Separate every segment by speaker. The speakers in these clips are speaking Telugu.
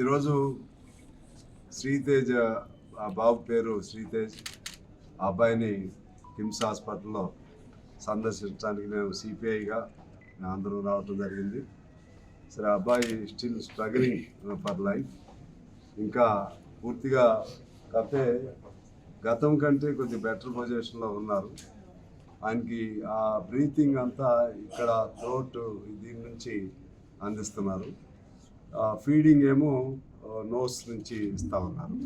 Speaker 1: ఈరోజు శ్రీతేజ్ ఆ బాబు పేరు శ్రీతేజ్. ఆ అబ్బాయిని కిమ్స్ హాస్పిటల్లో సందర్శించడానికి మేము సిపిఐగా మేము అందరం రావటం జరిగింది. సరే ఆ అబ్బాయి స్టిల్ స్ట్రగలింగ్ ఫర్ లైఫ్. ఇంకా పూర్తిగా కాకపోతే గతం కంటే కొద్దిగా బెటర్ పొజిషన్లో ఉన్నారు. ఆయనకి ఆ బ్రీతింగ్ అంతా ఇక్కడ థ్రోట్ దీని నుంచి అందిస్తున్నారు. ఫీడింగ్ ఏమో నోస్ నుంచి ఇస్తా ఉన్నారు.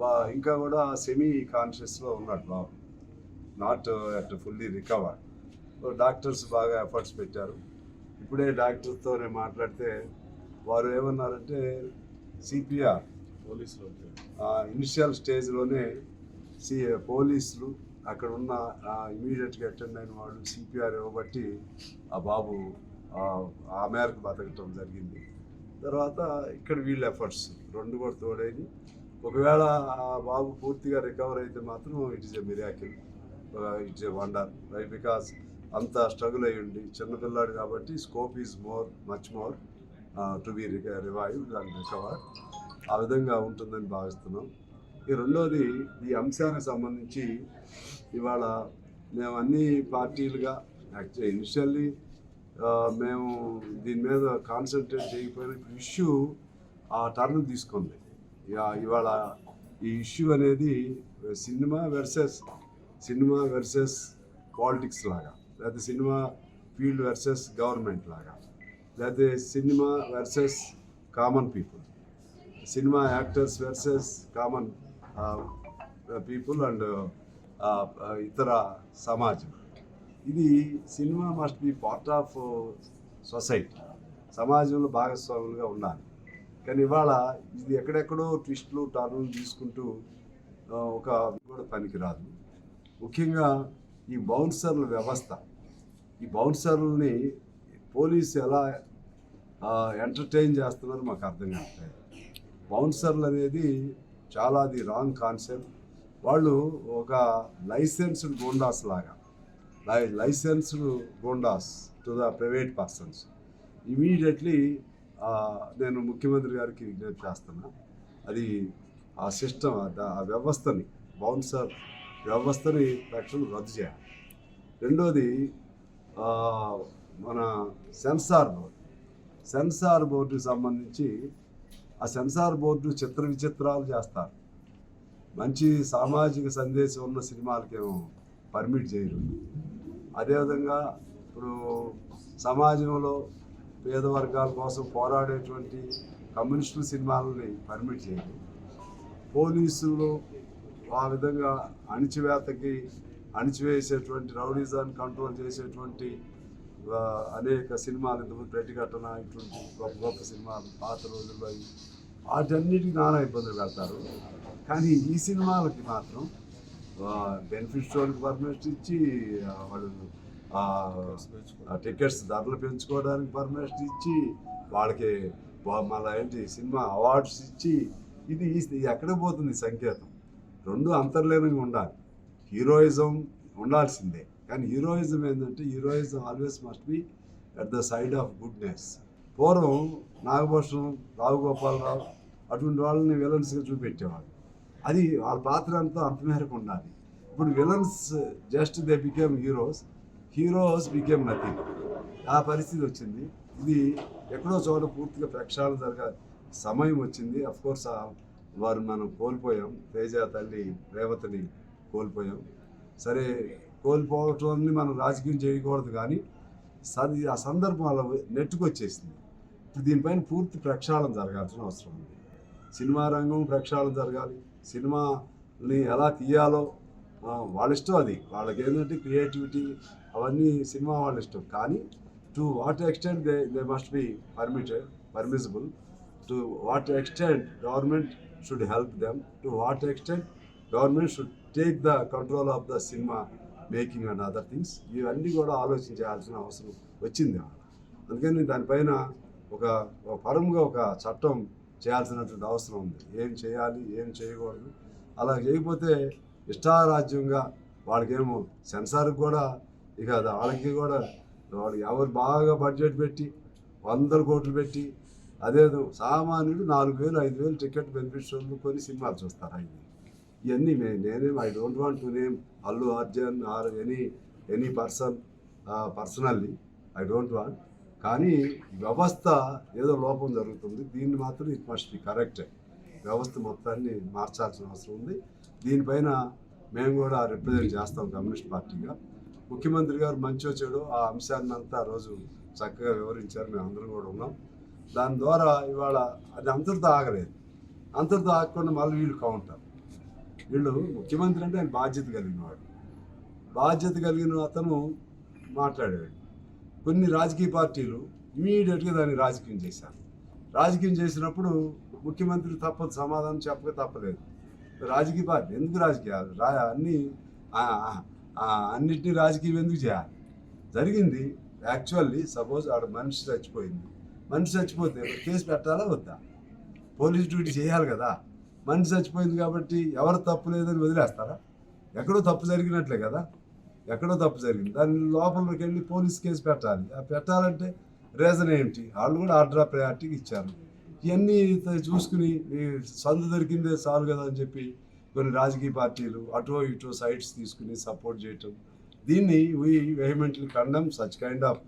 Speaker 1: బా ఇంకా కూడా సెమీ కాన్షియస్లో ఉన్నాడు బాబు. Not at fully recover doctors బాగా ఎఫర్ట్స్ పెట్టారు. ఇప్పుడే డాక్టర్తో నేను మాట్లాడితే వారు ఏమన్నారంటే సిపిఆర్
Speaker 2: పోలీసులు
Speaker 1: ఇనిషియల్ స్టేజ్లోనే సి పోలీసులు అక్కడ ఉన్న ఇమీడియట్గా అటెండ్ అయిన వాళ్ళు సిపిఆర్ ఇవ్వబట్టి ఆ బాబు ఆ, ఆ మేరకు బతకటం జరిగింది. తర్వాత ఇక్కడ వీళ్ళ ఎఫర్ట్స్ రెండు కూడా తోడైంది. ఒకవేళ ఆ బాబు పూర్తిగా రికవర్ అయితే మాత్రం it is a miracle it's a wonder right because అంత స్ట్రగుల్ అయ్యి ఉండి చిన్నపిల్లాడు కాబట్టి scope is more much more to be revived and recover ఆ విధంగా ఉంటుందని భావిస్తున్నాం. ఈ రెండోది ఈ అంశానికి సంబంధించి ఇవాళ మేము అన్ని పార్టీలుగా యాక్చువల్ ఇనిషియల్లీ మేము దీని మీద కాన్సన్ట్రేట్ చేయకపోయిన ఇష్యూ ఆ టర్న్ తీసుకుంది. ఇవాళ ఈ ఇష్యూ అనేది cinema versus cinema versus politics లాగా లేకపోతే సినిమా ఫీల్డ్ వెర్సెస్ గవర్నమెంట్ లాగా లేకపోతే cinema versus common people cinema actors versus common people and ఇతర సమాజం. ఇది cinema must be part of society. సమాజంలో భాగస్వాములుగా ఉండాలి. కానీ ఇవాళ ఇది ఎక్కడెక్కడో ట్విస్ట్లు టర్నులు తీసుకుంటూ ఒక కూడా పనికిరాదు ముఖ్యంగా ఈ బౌన్సర్ల వ్యవస్థ. ఈ బౌన్సర్లని పోలీసు ఎలా ఎంటర్టైన్ చేస్తున్నారో మాకు అర్థం కావట్లేదు. బౌన్సర్లు అనేది చాలా అది రాంగ్ కాన్సెప్ట్. వాళ్ళు ఒక లైసెన్స్డ్ గోండాస్ లాగా. లై licensed goondas to the private persons. Immediately నేను ముఖ్యమంత్రి గారికి విజ్ఞప్తి చేస్తున్నా. అది ఆ సిస్టమ్ ఆ వ్యవస్థని బౌన్సర్ వ్యవస్థని తక్షణం రద్దు చేయాలి. రెండోది మన సెన్సార్ బోర్డు. సెన్సార్ బోర్డుకి సంబంధించి ఆ సెన్సార్ బోర్డు చిత్ర విచిత్రాలు చేస్తారు. మంచి సామాజిక సందేశం ఉన్న సినిమాలకేమో పర్మిట్ చేయరు. అదేవిధంగా ఇప్పుడు సమాజంలో పేద వర్గాల కోసం పోరాడేటువంటి కమ్యూనిస్టుల సినిమాలని పర్మిట్ చేయరు పోలీసులు ఆ విధంగా అణిచివేతకి అణిచివేసేటువంటి రౌడీజాన్ని కంట్రోల్ చేసేటువంటి అనేక సినిమాలు ఇంతకుముందు ప్రతిఘటన ఇటువంటి గొప్ప గొప్ప సినిమాలు పాత రోజుల్లో అవి వాటన్నిటికీ నానా ఇబ్బందులు పెడతారు. కానీ ఈ సినిమాలకి మాత్రం బెనిఫిట్ వాళ్ళకి పర్మిషన్ ఇచ్చి వాళ్ళు టికెట్స్ ధరలు పెంచుకోవడానికి పర్మిషన్ ఇచ్చి వాళ్ళకి మళ్ళీ ఏంటి సినిమా అవార్డ్స్ ఇచ్చి ఇది ఎక్కడ పోతుంది సంకేతం? రెండు అంతర్లీనంగా ఉండాలి. హీరోయిజం ఉండాల్సిందే. కానీ హీరోయిజం ఏంటంటే heroism always must be at the side of goodness పూర్వం నాగభూషణం రావు గోపాలరావు అటువంటి వాళ్ళని విలన్స్గా చూపెట్టేవాళ్ళు. అది వాళ్ళ పాత్ర అంతా అంత మేరకు ఉండాలి. ఇప్పుడు villains just they became heroes heroes became nothing. ఆ పరిస్థితి వచ్చింది. ఇది ఎక్కడో చోట పూర్తిగా ప్రక్షాళన జరగ సమయం వచ్చింది. అఫ్ కోర్స్ వారు మనం కోల్పోయాం. తేజ తల్లి రేవతిని కోల్పోయాం. సరే కోల్పోవటాన్ని మనం రాజకీయం చేయకూడదు కానీ సరి ఆ సందర్భం అలా నెట్టుకొచ్చేసింది. ఇప్పుడు దీనిపైన పూర్తి ప్రక్షాళన జరగాల్సిన అవసరం ఉంది. సినిమా రంగం ప్రక్షాళన జరగాలి. సినిమాని ఎలా తీయాలో వాళ్ళ ఇష్టం అది. వాళ్ళకి ఏంటంటే క్రియేటివిటీ అవన్నీ సినిమా వాళ్ళ ఇష్టం కానీ to what extent they they must be permitted permissible. To what extent government should help them. To what extent government should take the control of the cinema making and other things. ఇవన్నీ కూడా ఆలోచించాల్సిన అవసరం వచ్చింది అందుకని దానిపైన ఒక ఒక పరంగా ఒక చట్టం చేయాల్సినటువంటి అవసరం ఉంది. ఏం చేయాలి ఏం చేయకూడదు. అలా చేయకపోతే ఇష్టారాజ్యంగా వాళ్ళకేమో సెన్సార్కి కూడా ఇక వాళ్ళకి కూడా వాడు ఎవరు బాగా బడ్జెట్ పెట్టి వందల కోట్లు పెట్టి అదేదో సామాన్యుడు నాలుగు వేలు ఐదు వేలు టికెట్ బెనిఫిట్స్ కొన్ని సినిమాలు చూస్తారు అవి ఇవన్నీ నే- నేనేం I don't want to name Allu Arjun or any any person personally I don't want. కానీ వ్యవస్థ ఏదో లోపం జరుగుతుంది. దీన్ని మాత్రం ఇట్ మస్ట్ బి కరెక్ట్. వ్యవస్థ మొత్తాన్ని మార్చాల్సిన అవసరం ఉంది. దీనిపైన మేము కూడా రిప్రజెంట్ చేస్తాం కమ్యూనిస్ట్ పార్టీగా. ముఖ్యమంత్రి గారు మంచి వచ్చాడు. ఆ అంశాన్ని అంతా ఆ రోజు చక్కగా వివరించారు. మేము అందరం కూడా ఉన్నాం. దాని ద్వారా ఇవాళ అది అంతటితో ఆగలేదు. అంతటితో ఆగకుండా మళ్ళీ వీళ్ళు కౌంటర్. వీళ్ళు ముఖ్యమంత్రి అంటే ఆయన బాధ్యత కలిగిన వాడు బాధ్యత కలిగిన అతను మాట్లాడాడు కొన్ని రాజకీయ పార్టీలు ఇమీడియట్గా దాన్ని రాజకీయం చేశారు. రాజకీయం చేసినప్పుడు ముఖ్యమంత్రి తప్పదు సమాధానం చెప్పక తప్పలేదు. రాజకీయ పార్టీ ఎందుకు రాజకీయాలు? రా అన్ని అన్నిటినీ రాజకీయం ఎందుకు చేయాలి? జరిగింది. యాక్చువల్లీ సపోజ్ ఆడ మనిషి చచ్చిపోయింది. మనిషి చచ్చిపోతే కేసు పెట్టాలా వద్దా? పోలీస్ డ్యూటీ చేయాలి కదా. మనిషి చచ్చిపోయింది కాబట్టి ఎవరు తప్పు లేదని వదిలేస్తారా? ఎక్కడో తప్పు జరిగినట్లే కదా. ఎక్కడో తప్పు జరిగింది. దాని లోపలికి వెళ్ళి పోలీస్ కేసు పెట్టాలి. ఆ పెట్టాలంటే రీజన్ ఏంటి? వాళ్ళు కూడా ఆర్డర్ ఆఫ్ ప్రయారిటీకి ఇచ్చారు. ఇవన్నీ చూసుకుని సందు దొరికిందే చాలు కదా అని చెప్పి కొన్ని రాజకీయ పార్టీలు అటో ఇటో సైడ్స్ తీసుకుని సపోర్ట్ చేయటం. దీన్ని we vehemently condemn such kind of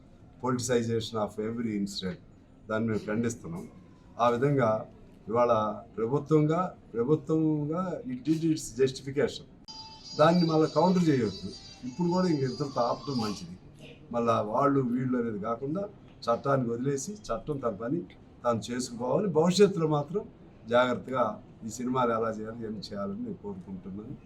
Speaker 1: politicisation of every incident. దాన్ని మేము ఖండిస్తున్నాం. ఆ విధంగా ఇవాళ ప్రభుత్వంగా ప్రభుత్వంగా ఇట్ ఈజ్ ఇట్స్ జస్టిఫికేషన్. దాన్ని మళ్ళీ కౌంటర్ చేయొద్దు. ఇప్పుడు కూడా ఇంక ఇద్దరితో ఆపటం మంచిది. మళ్ళా వాళ్ళు వీళ్ళు అనేది కాకుండా చట్టాన్ని వదిలేసి చట్టం తన పని తాను చేసుకోవాలి భవిష్యత్తులో మాత్రం జాగ్రత్తగా ఈ సినిమాలు ఎలా చేయాలి ఏం చేయాలని నేను కోరుకుంటున్నాను.